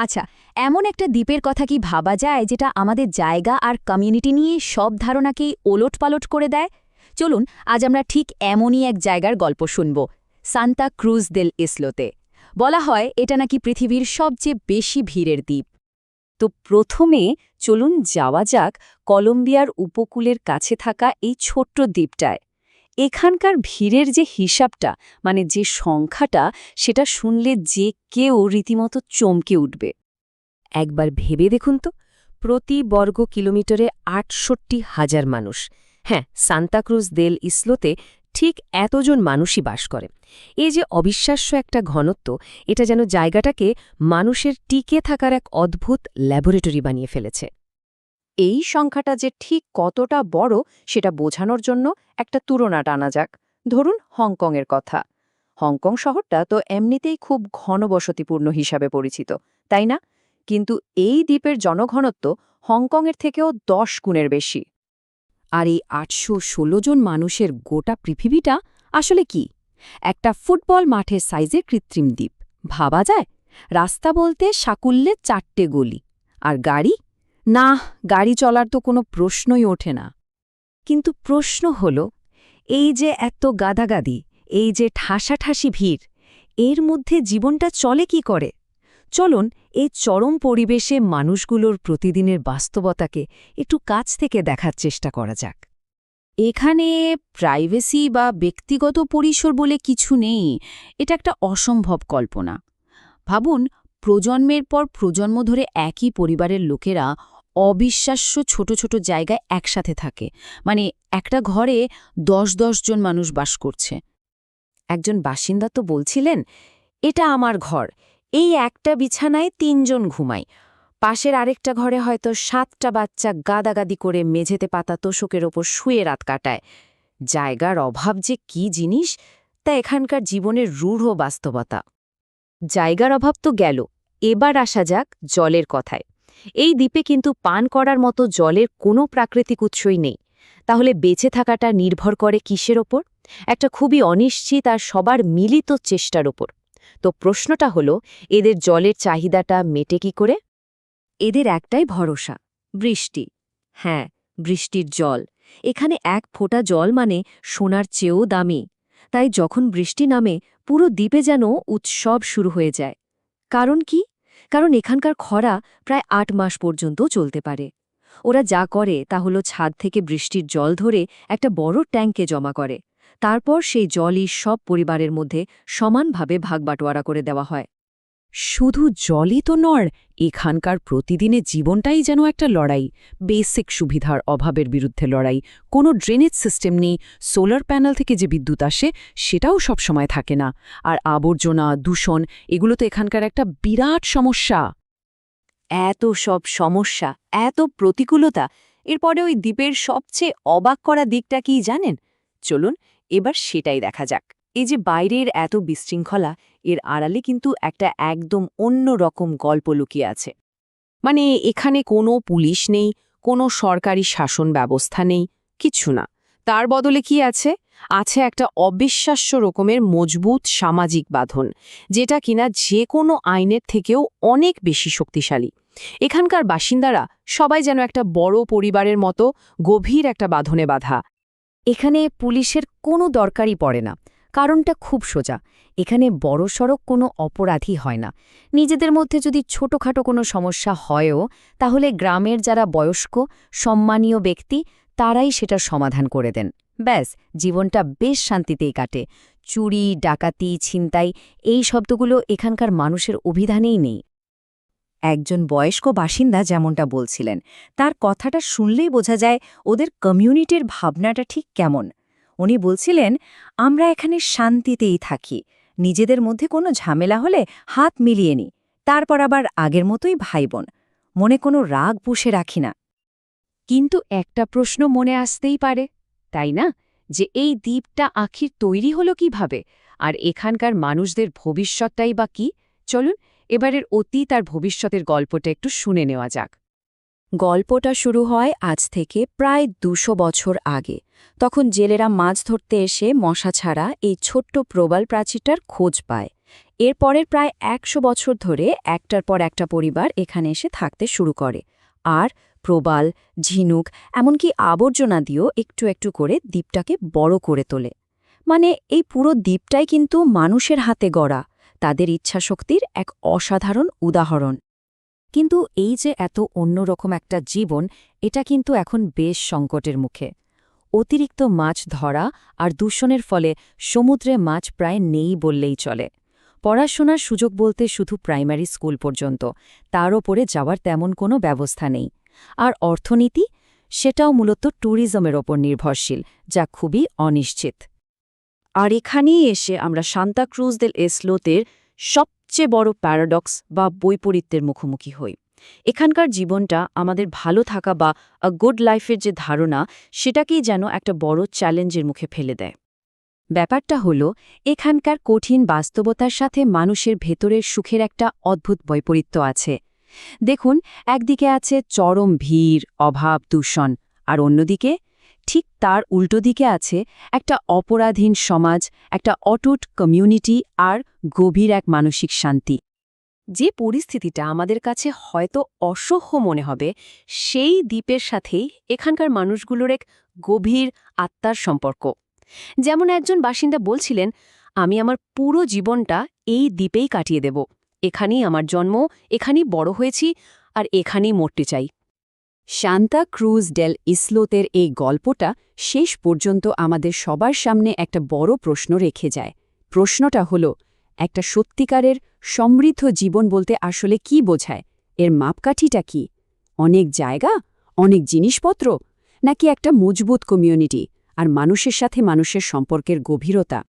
আচ্ছা এমন একটা দ্বীপের কথা কি ভাবা যায় যেটা আমাদের জায়গা আর কমিউনিটি নিয়ে সব ধারণাকেই ওলটপালট করে দেয়? চলুন, আজ আমরা ঠিক এমনই এক জায়গার গল্প শুনব, সান্তা ক্রুজ দেল ইসলোতে। বলা হয়, এটা নাকি পৃথিবীর সবচেয়ে বেশি ভিড়ের দ্বীপ। তো প্রথমে চলুন যাওয়া যাক কলম্বিয়ার উপকূলের কাছে থাকা এই ছোট্ট দ্বীপটায়। এখানকার ভিড়ের যে হিসাবটা মানে যে সংখ্যাটা, সেটা শুনলে যে কেউ রীতিমতো চমকে উঠবে। একবার ভেবে দেখুন তো, প্রতি বর্গ কিলোমিটারে আটষট্টি হাজার মানুষ। হ্যাঁ সান্তাক্রুজ দেল ইসলোতে ঠিক এতজন মানুষই বাস করে। এই যে অবিশ্বাস্য একটা ঘনত্ব, এটা যেন জায়গাটাকে মানুষের টিকে থাকার এক অদ্ভুত ল্যাবরেটরি বানিয়ে ফেলেছে। এই সংখ্যাটা যে ঠিক কতটা বড় সেটা বোঝানোর জন্য একটা তুলনা টানা যাক। ধরুন হংকংয়ের কথা। হংকং শহরটা তো এমনিতেই খুব ঘনবসতিপূর্ণ হিসাবে পরিচিত, তাই না? কিন্তু এই দ্বীপের জনঘনত্ব হংকংয়ের থেকেও দশ গুণের বেশি। আর এই আটশো ষোলো জন মানুষের গোটা পৃথিবীটা আসলে কি? একটা ফুটবল মাঠের সাইজের কৃত্রিম দ্বীপ। ভাবা যায়? রাস্তা বলতে সাকুল্যে চারটে গলি। আর গাড়ি? না, গাড়ি চলার তো কোনো প্রশ্নই ওঠে না। কিন্তু প্রশ্ন হল, এই যে এত গাদাগাদি, এই যে ঠাসাঠাসি ভিড়, এর মধ্যে জীবনটা চলে কি করে? চলুন, এই চরম পরিবেশে মানুষগুলোর প্রতিদিনের বাস্তবতাকে একটু কাছ থেকে দেখার চেষ্টা করা যাক। এখানে প্রাইভেসি বা ব্যক্তিগত পরিসর বলে কিছু নেই, এটা একটা অসম্ভব কল্পনা। ভাবুন, প্রজন্মের পর প্রজন্ম ধরে একই পরিবারের লোকেরা অবিশ্বাস্য ছোট ছোট জায়গায় একসাথে থাকে। মানে একটা ঘরে দশ দশ জন মানুষ বাস করছে। একজন বাসিন্দা তো বলছিলেন, এটা আমার ঘর। এই একটা বিছানায় তিনজন ঘুমাই পাশের আরেকটা ঘরে হয়তো সাতটা বাচ্চা গাদাগাদি করে মেঝেতে পাতা তোষকের ওপর শুয়ে রাত কাটায়। জায়গার অভাব যে কি জিনিস, তা এখানকার জীবনের রূঢ় বাস্তবতা। জায়গার অভাব তো গেল। এবার আসা যাক জলের কথায়। এই দ্বীপে কিন্তু পান করার মতো জলের কোনো প্রাকৃতিক উৎসই নেই। তাহলে বেঁচে থাকাটা নির্ভর করে কিসের ওপর? একটা খুবই অনিশ্চিত আর সবার মিলিত চেষ্টার ওপর। তো প্রশ্নটা হলো, এদের জলের চাহিদাটা মেটে কি করে? এদের একটাই ভরসা, বৃষ্টি। হ্যাঁ বৃষ্টির জল। এখানে এক ফোঁটা জল মানে সোনার চেয়েও দামি। তাই যখন বৃষ্টি নামে, পুরো দ্বীপে যেন উৎসব শুরু হয়ে যায়। কারণ কি? কারণ এখানকার খরা প্রায় আট মাস পর্যন্ত চলতে পারে। ওরা যা করে তা হলো ছাদ থেকে বৃষ্টির জল ধরে একটা বড় ট্যাঙ্কে জমা করে। তারপর সেই জলই সব পরিবারের মধ্যে সমানভাবে ভাগবাটোয়ারা করে দেওয়া হয়। শুধু জলই তো নড়, এখানকার প্রতিদিনের জীবনটাই যেন একটা লড়াই। বেসিক সুবিধার অভাবের বিরুদ্ধে লড়াই। কোনো ড্রেনেজ সিস্টেম নেই, সোলার প্যানেল থেকে যে বিদ্যুৎ আসে, সেটাও সব সময় থাকে না। আর আবর্জনা, দূষণ, এগুলো তো এখানকার একটা বিরাট সমস্যা। এত সব সমস্যা, এত প্রতিকূলতা, এরপরে ওই দ্বীপের সবচেয়ে অবাক করা দিকটা কি জানেন? চলুন, এবার সেটাই দেখা যাক। এই যে বাইরের এত বিশৃঙ্খলা, এর আড়ালে কিন্তু একটা একদম অন্য রকম গল্প লুকিয়ে আছে। মানে এখানে কোনো পুলিশ নেই, কোনো সরকারি শাসন ব্যবস্থা নেই, কিছু না। তার বদলে কি আছে? আছে একটা অবিশ্বাস্য রকমের মজবুত সামাজিক বাঁধন, যেটা কিনা যে কোনো আইনের থেকেও অনেক বেশি শক্তিশালী। এখানকার বাসিন্দারা সবাই যেন একটা বড় পরিবারের মতো গভীর একটা বাঁধনে বাঁধা। এখানে পুলিশের কোনো দরকারই পড়ে না। কারণটা খুব সোজা। এখানে বড়সড় কোনো অপরাধী হয় না। নিজেদের মধ্যে যদি ছোটখাটো কোনো সমস্যা হয়ও, তাহলে গ্রামের যারা বয়স্ক, সম্মানীয় ব্যক্তি, তারাই সেটা সমাধান করে দেন। ব্যাস, জীবনটা বেশ শান্তিতেই কাটে। চুরি, ডাকাতি, ছিনতাই, এই শব্দগুলো এখানকার মানুষের অভিধানেই নেই। একজন বয়স্ক বাসিন্দা যেমনটা বলছিলেন, তার কথাটা শুনলেই বোঝা যায় ওদের কমিউনিটির ভাবনাটা ঠিক কেমন। উনি বলছিলেন, আমরা এখানে শান্তিতেই থাকি। নিজেদের মধ্যে কোনো ঝামেলা হলে হাত মিলিয়ে নি। তারপর আবার আগের মতোই ভাই বোন মনে কোনো রাগ পুষে রাখি না। কিন্তু একটা প্রশ্ন মনে আসতেই পারে, তাই না? যে এই দ্বীপটা আখির তৈরি হলো কীভাবে? আর এখানকার মানুষদের ভবিষ্যৎটাই বা কি? চলুন, এবারের অতীত আর ভবিষ্যতের গল্পটা একটু শুনে নেওয়া যাক। গল্পটা শুরু হয় আজ থেকে প্রায় দুশো বছর আগে। তখন জেলেরা মাছ ধরতে এসে মশা ছাড়া এই ছোট্ট প্রবাল প্রাচীরটার খোঁজ পায়। এর পরের প্রায় একশো বছর ধরে একটার পর একটা পরিবার এখানে এসে থাকতে শুরু করে। আর প্রবাল, ঝিনুক, এমনকি আবর্জনা দিয়েও একটু একটু করে দ্বীপটাকে বড় করে তোলে। মানে এই পুরো দ্বীপটাই কিন্তু মানুষের হাতে গড়া, তাদের ইচ্ছাশক্তির এক অসাধারণ উদাহরণ। কিন্তু এই যে এত অন্যরকম একটা জীবন, এটা কিন্তু এখন বেশ সংকটের মুখে। অতিরিক্ত মাছ ধরা আর দূষণের ফলে সমুদ্রে মাছ প্রায় নেই বললেই চলে। পড়াশোনার সুযোগ বলতে শুধু প্রাইমারি স্কুল পর্যন্ত, তার ওপরে যাওয়ার তেমন কোনো ব্যবস্থা নেই। আর অর্থনীতি? সেটাও মূলত ট্যুরিজমের ওপর নির্ভরশীল, যা খুবই অনিশ্চিত। আর এখানেই এসে আমরা সান্তাক্রুজ দেল এসলোতের সবচেয়ে বড় প্যারাডক্স বা বৈপরীত্যের মুখোমুখি হই। এখানকার জীবনটা আমাদের ভালো থাকা বা আ গুড লাইফের যে ধারণা, সেটাকেই যেন একটা বড় চ্যালেঞ্জের মুখে ফেলে দেয়। ব্যাপারটা হলো, এখানকার কঠিন বাস্তবতার সাথে মানুষের ভেতরের সুখের একটা অদ্ভুত বৈপরীত্য আছে। দেখুন, একদিকে আছে চরম ভিড়, অভাব, দূষণ, আর অন্যদিকে ঠিক তার উল্টো দিকে আছে একটা অপরাধীন সমাজ, একটা অটুট কমিউনিটি আর গভীর এক মানসিক শান্তি। যে পরিস্থিতিটা আমাদের কাছে হয়তো অসহ্য মনে হবে, সেই দ্বীপের সাথেই এখানকার মানুষগুলোর এক গভীর আত্মার সম্পর্ক। যেমন একজন বাসিন্দা বলছিলেন, আমি আমার পুরো জীবনটা এই দ্বীপেই কাটিয়ে দেব। এখানেই আমার জন্ম, এখানেই বড় হয়েছি, আর এখানেই মরতে চাই। শান্তা ক্রুজ ডেল ইসলোতের এই গল্পটা শেষ পর্যন্ত আমাদের সবার সামনে একটা বড় প্রশ্ন রেখে যায়। প্রশ্নটা হল, একটা সত্যিকারের সমৃদ্ধ জীবন বলতে আসলে কি বোঝায়? এর মাপকাঠিটা কি? অনেক জায়গা? অনেক জিনিসপত্র? নাকি একটা মজবুত কমিউনিটি? আর মানুষের সাথে মানুষের সম্পর্কের গভীরতা?